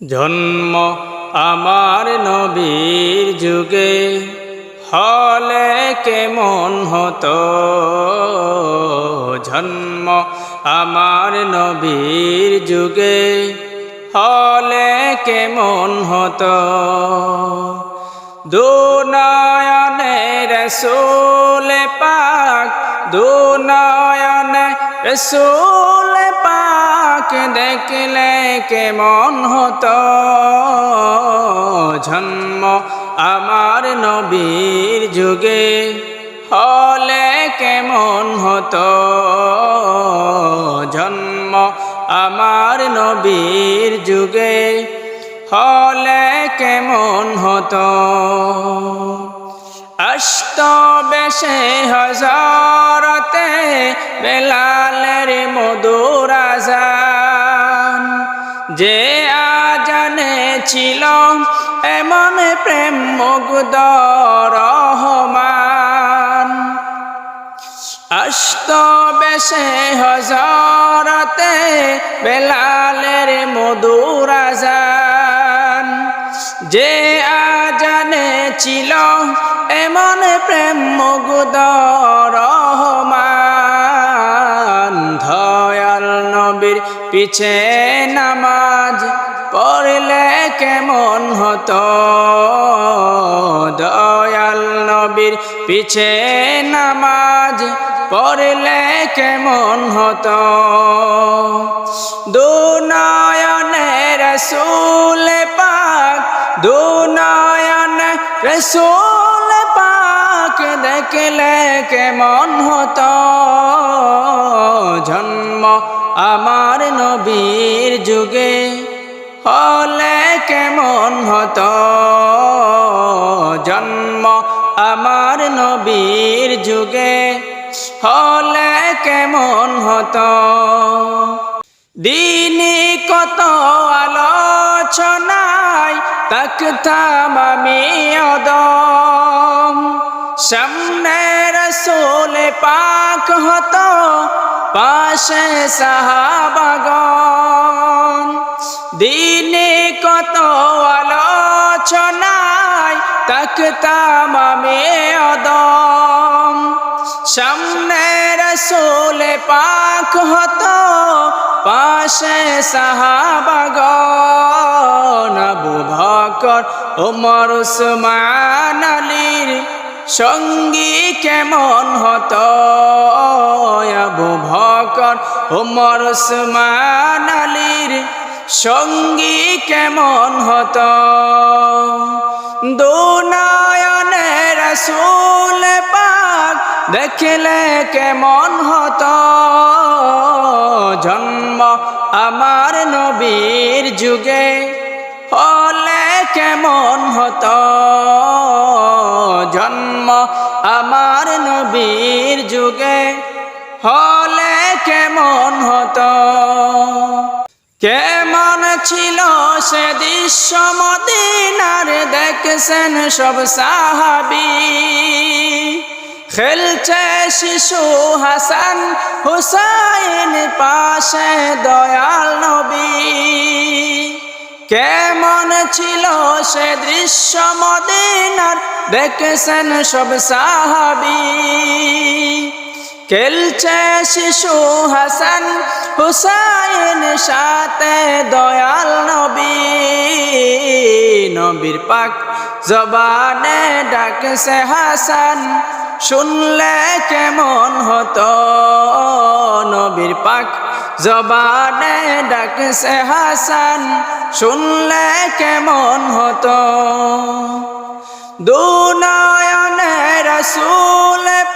জন্ম আমার নবীর যুগে হলে কেমন হতো? জন্ম আমার নবীর যুগে হলে কেমন হতো? দুনয়নে রসুল পাক, দুনয়নে রসুল পাক দেখলে কেমন হতো? জন্ম আমার নবীর যুগে হলে কেমন হতো? জন্ম আমার নবীর যুগে হলে কেমন হতো? অষ্ট বেশে হজরতে বেলালের এমন প্রেম মুগ্ধ রহমান। অষ্ট বেশে হজরতে বেলালের মধুর যে আজানে ছিল এমন প্রেম মুগ্ধ রহমান। ধয়াল নবীর পিছে নামাজ পড়লে কেমন হতো? দয়াল নবীর পিছে নামাজ পড়লে কেমন হতো? দুনয়নে রসুল পাক, দুনয়ন রসুল পাক দেখলে কেমন হতো? জন্ম আমার নবীর যুগে হলে কেমন হতো? জন্ম আমার নবীর যুগে হলে কেমন হতো? দিনে কত আলোচনায় তাকতাম আমি অদম। সামনে রসুল পাক হতো, পাশে সাহাবাগন দিনে কত আলোচনায় তাকতাম আমি অদম। সামনে রসুল পাক হতো, পাশে সাহাবাগন আবু বকর ওমর উসমান আলীর সঙ্গী কেমন হতো? আবু বকর ওমর উসমান সঙ্গী কেমন হতো? দুনয়নে রসুল পাক দেখলে কেমন হতো? জন্ম আমার নবীর যুগে হলে কেমন হতো? জন্ম আমার নবীর যুগে হলে কেমন হতো? কেমন ছিল সে দৃশ্য মদিনার, দেখছেন সব সাহাবি। খেলছে শিশু হাসান হুসাইন পাশে দয়াল নবী। কেমন ছিল সে দৃশ্য মদিনার, দেখছেন সব সাহাবি। খেলছে শিশু হাসান হুসাইন সাথে দয়াল নবী। নবীর পাক জবানে ডাকছে হাসান, শুনলে কেমন হতো? নবীর পাক জবানে ডাকছে হাসান, শুনলে কেমন হতো? দুনয়নে রসুল পাক